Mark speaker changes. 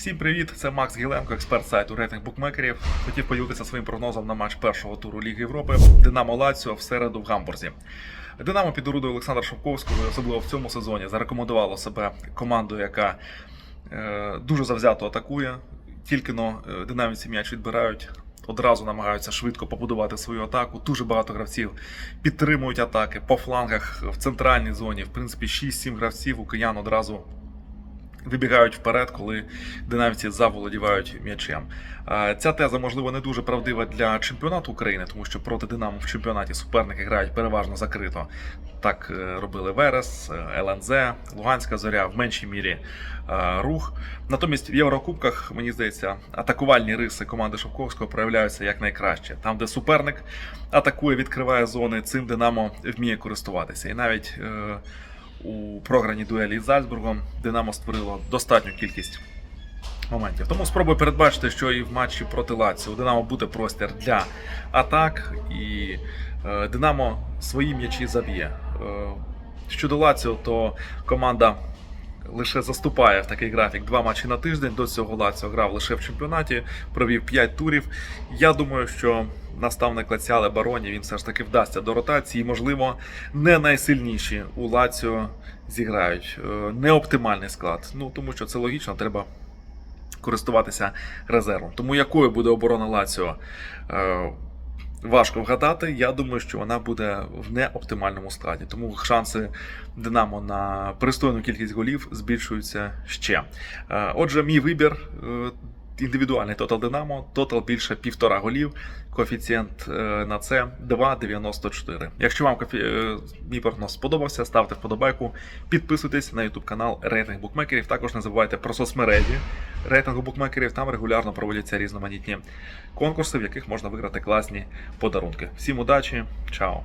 Speaker 1: Всім привіт! Це Макс Гіленко, експерт сайту рейтинг букмекерів. Хотів поділитися своїм прогнозом на матч першого туру Ліги Європи Динамо Лаціо в середу в Гамбурзі. Динамо під орудою Олександра Шовковського, особливо в цьому сезоні, зарекомендувало себе командою, яка е, дуже завзято атакує. Тільки но е, динамівці м'яч відбирають. Одразу намагаються швидко побудувати свою атаку. Дуже багато гравців підтримують атаки по флангах в центральній зоні. В принципі, 6-7 гравців у киян одразу вибігають вперед, коли динамівці заволодівають м'ячем. Ця теза, можливо, не дуже правдива для чемпіонату України, тому що проти Динамо в чемпіонаті суперники грають переважно закрито. Так е, робили Верес, е, ЛНЗ, Луганська зоря, в меншій мірі е, рух. Натомість в Єврокубках, мені здається, атакувальні риси команди Шовковського проявляються якнайкраще. Там, де суперник атакує, відкриває зони, цим Динамо вміє користуватися. І навіть у програній дуелі із Зальцбургом Динамо створило достатню кількість моментів. Тому спробую передбачити, що і в матчі проти Лаціо у Динамо буде простір для атак, і е, Динамо свої м'ячі заб'є. Е, щодо Лаціо, то команда лише заступає в такий графік два матчі на тиждень. До цього Лаціо грав лише в чемпіонаті, провів 5 турів. Я думаю, що наставник Лаціале Бароні він все ж таки вдасться до ротації. Можливо, не найсильніші у Лаціо зіграють. Е, Неоптимальний склад. Ну тому що це логічно, треба користуватися резервом. Тому якою буде оборона Лаціо? Е, Важко вгадати. Я думаю, що вона буде в неоптимальному складі. Тому шанси Динамо на пристойну кількість голів збільшуються ще. Е, Отже, мій вибір. Індивідуальний тотал Динамо, тотал більше півтора голів, коефіцієнт е, на це 2,94. Якщо вам е, мій прогноз сподобався, ставте вподобайку, підписуйтесь на YouTube канал Рейтинг Букмекерів. Також не забувайте про соцмережі рейтингу букмекерів. Там регулярно проводяться різноманітні конкурси, в яких можна виграти класні подарунки. Всім удачі, чао!